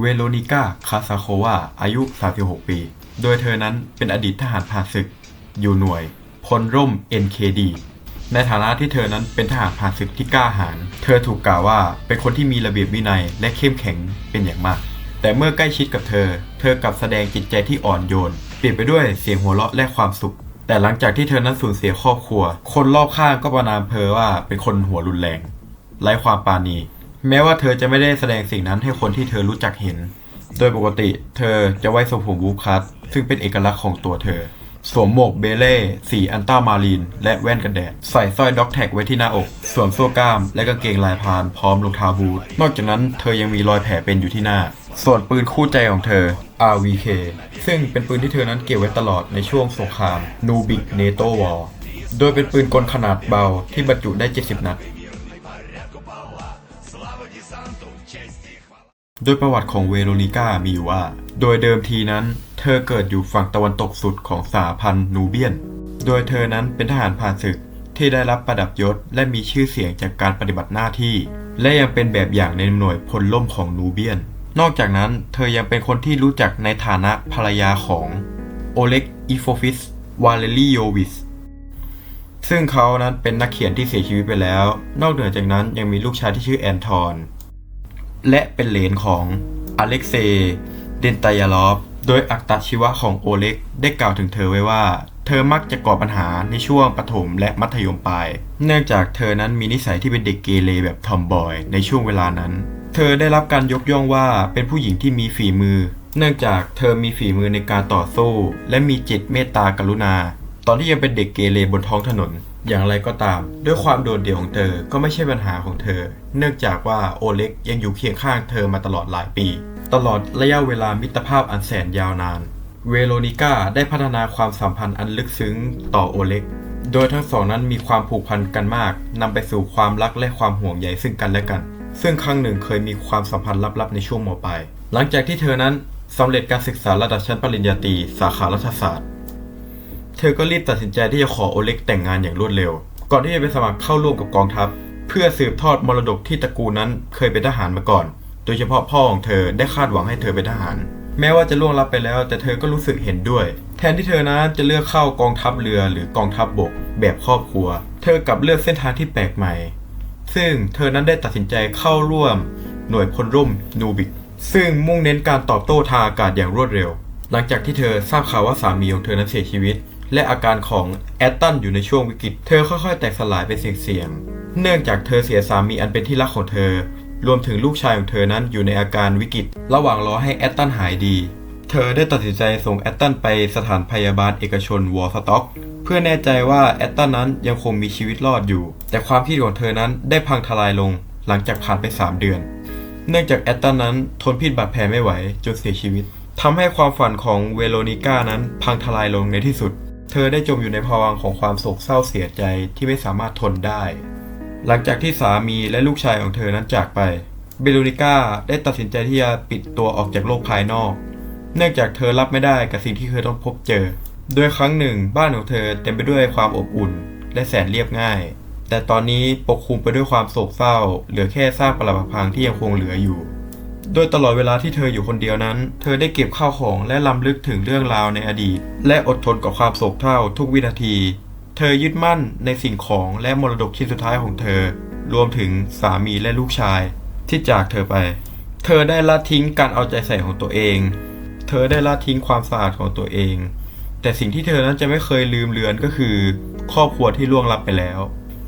เวโรนิก้า คาซาโควา อายุ 36 ปี โดยเธอนั้นเป็นอดีตทหารผ่านศึก อยู่หน่วยพลร่ม NKD ในฐานะที่เธอนั้นเป็นทหารผ่านศึกที่กล้าหาญ เธอถูกกล่าวว่าเป็นคนที่มีระเบียบวินัยและเข้มแข็งเป็นอย่างมาก แต่เมื่อใกล้ชิดกับเธอ เธอกลับแสดงจิตใจที่อ่อนโยน เปลี่ยนไปด้วยเสียงหัวเราะและความสุข แต่หลังจากที่เธอนั้นสูญเสียครอบครัว คนรอบข้างก็ประนามเธอว่าเป็นคนหัวรุนแรง ไร้ความปราณี แม้ว่าเธอจะไม่ได้แสดงสิ่งนั้นให้คนที่เธอรู้จักเห็น โดยปกติเธอจะไว้ทรงผมวูฟคัตซึ่งเป็นเอกลักษณ์ของตัวเธอ สวมหมวกเบเล่ สีอันต้ามารีน และแว่นกันแดด ใส่สร้อยด็อกแท็กไว้ที่หน้าอก สวมโซ่กล้าม และกางเกงลายพรางพร้อมรองเท้าบูท นอกจากนั้นเธอยังมีรอยแผลเป็นอยู่ที่หน้า ส่วนปืนคู่ใจของเธอ RVK ซึ่งเป็นปืนที่เธอนั้นเก็บไว้ตลอดในช่วงสงคราม Nubic NATO War โดยเป็นปืนกลขนาดเบาที่บรรจุได้ 70 นัด โดยประวัติของเวโรนิก้ามีอยู่ว่า โดยเดิมทีนั้น เธอเกิดอยู่ฝั่งตะวันตกสุดของสหพันธ์นูเบียน โดยเธอนั้นเป็นทหารผ่านศึกที่ได้รับประดับยศและมีชื่อเสียงจากการปฏิบัติหน้าที่ และยังเป็นแบบอย่างในหน่วยพลล่มของนูเบียน นอกจากนั้น เธอยังเป็นคนที่รู้จักในฐานะภรรยาของโอเล็กอีโฟฟิสวาเลริโยวิสซึ่งเขานั้นเป็นนักเขียนที่เสียชีวิตไปแล้ว นอกเหนือจากนั้นยังมีลูกชายที่ชื่อแอนทอน และเป็นเหลนของอเล็กเซย์เดนตายาลอฟ โดยอักตชีวะของโอเล็กได้กล่าวถึงเธอไว้ว่า เธอมักจะก่อปัญหาในช่วงประถมและมัธยมปลาย เนื่องจากเธอนั้นมีนิสัยที่เป็นเด็กเกเรแบบทอมบอยในช่วงเวลานั้น เธอได้รับการยกย่องว่าเป็นผู้หญิงที่มีฝีมือ เนื่องจากเธอมีฝีมือในการต่อสู้ และมีจิตเมตตากรุณา ตอนที่ยังเป็นเด็กเกเรบนท้องถนน อย่างไรก็ตาม ด้วยความโดดเดี่ยวของเธอก็ไม่ใช่ปัญหาของเธอ เนื่องจากว่าโอเล็กยังอยู่เคียงข้างเธอมาตลอดหลายปี ตลอดระยะเวลามิตรภาพอันแสนยาวนาน เวโรนิก้าได้พัฒนาความสัมพันธ์อันลึกซึ้งต่อโอเล็ก โดยทั้งสองนั้นมีความผูกพันกันมากนำไปสู่ความรักและความห่วงใยซึ่งกันและกัน ซึ่งครั้งหนึ่งเคยมีความสัมพันธ์ลับๆในช่วงมปลายหลังจากที่เธอนั้นสำเร็จการศึกษาระดับชั้นปริญญาตรีสาขารัฐศาสตร์ เธอก็รีบตัดสินใจที่จะขอโอเล็กแต่งงานอย่างรวดเร็ว ก่อนที่จะไปสมัครเข้าร่วมกับกองทัพ เพื่อสืบทอดมรดกที่ตระกูลนั้นเคยเป็นทหารมาก่อน โดยเฉพาะพ่อของเธอได้คาดหวังให้เธอเป็นทหาร แม้ว่าจะล่วงลับไปแล้ว แต่เธอก็รู้สึกเห็นด้วย แทนที่เธอนั้นจะเลือกเข้ากองทัพเรือหรือกองทัพบบก แบบครอบครัว เธอกลับเลือกเส้นทางที่แปลกใหม่ ซึ่งเธอนั้นได้ตัดสินใจเข้าร่วม หน่วยพลร่มนูบิกซึ่งมุ่งเน้นการตอบโต้ทางอากาศอย่างรวดเร็ว หลังจากที่เธอทราบข่าวว่าสามีของเธอนั้นเสียชีวิต และอาการของแอตตันอยู่ในช่วงวิกฤต เธอค่อยๆ แตกสลายเป็นเสียงๆ เนื่องจากเธอเสียสามีอันเป็นที่รักของเธอ รวมถึงลูกชายของเธอนั้นอยู่ในอาการวิกฤต ระหว่างรอให้แอตตันหายดี เธอได้ตัดสินใจส่งแอตตันไปสถานพยาบาลเอกชนวอร์สต็อกเพื่อแน่ใจว่าแอตตันนั้นยังคงมีชีวิตรอดอยู่ แต่ความคิดของเธอนั้นได้พังทลายลง หลังจากผ่านไป 3 เดือน เนื่องจากแอตตันนั้นทนพิษบาดแผลไม่ไหวจนเสียชีวิตทำให้ความฝันของเวโรนิก้านั้นพังทลายลงในที่สุด เธอได้จมอยู่ในภวังค์ของความโศกเศร้าเสียใจที่ไม่สามารถทนได้ หลังจากที่สามีและลูกชายของเธอนั้นจากไป เบโรนิก้าได้ตัดสินใจที่จะปิดตัวออกจากโลกภายนอก เนื่องจากเธอรับไม่ได้กับสิ่งที่เธอต้องพบเจอ โดยครั้งหนึ่งบ้านของเธอเต็มไปด้วยความอบอุ่น และแสนเรียบง่าย แต่ตอนนี้ปกคลุมไปด้วยความโศกเศร้า เหลือแค่ซากปรักหักพังที่ยังคงเหลืออยู่ โดยตลอดเวลาที่เธออยู่คนเดียวนั้น เธอได้เก็บข้าวของและลำลึกถึงเรื่องราวในอดีต และอดทนกับความโศกเศร้าทุกวินาที เธอยึดมั่นในสิ่งของและมรดกชิ้นสุดท้ายของเธอ รวมถึงสามีและลูกชาย ที่จากเธอไป เธอได้ละทิ้งการเอาใจใส่ของตัวเอง เธอได้ละทิ้งความสะอาดของตัวเอง แต่สิ่งที่เธอนั้นจะไม่เคยลืมเลือนก็คือ ครอบครัวที่ล่วงลับไปแล้ว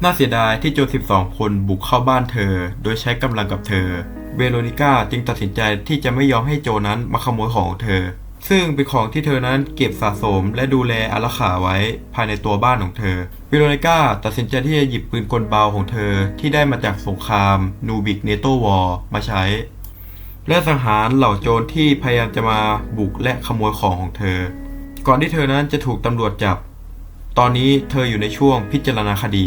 น่าเสียดายที่โจร12 คนบุกเข้าบ้านเธอ โดยใช้กำลังกับเธอ เวโรนิก้าจึงตัดสินใจที่จะไม่ยอมให้โจนั้นมาขโมยของของเธอ ซึ่งเป็นของที่เธอนั้นเก็บสะสมและดูแลอารักขาไว้ภายในตัวบ้านของเธอ เวโรนิก้าตัดสินใจที่จะหยิบปืนกลเบาของเธอที่ได้มาจากสงครามนูบิกเนโตวอร์มาใช้ และสังหารเหล่าโจรที่พยายามจะมาบุกและขโมยของของเธอ ก่อนที่เธอนั้นจะถูกตำรวจจับ ตอนนี้เธออยู่ในช่วงพิจารณาคดี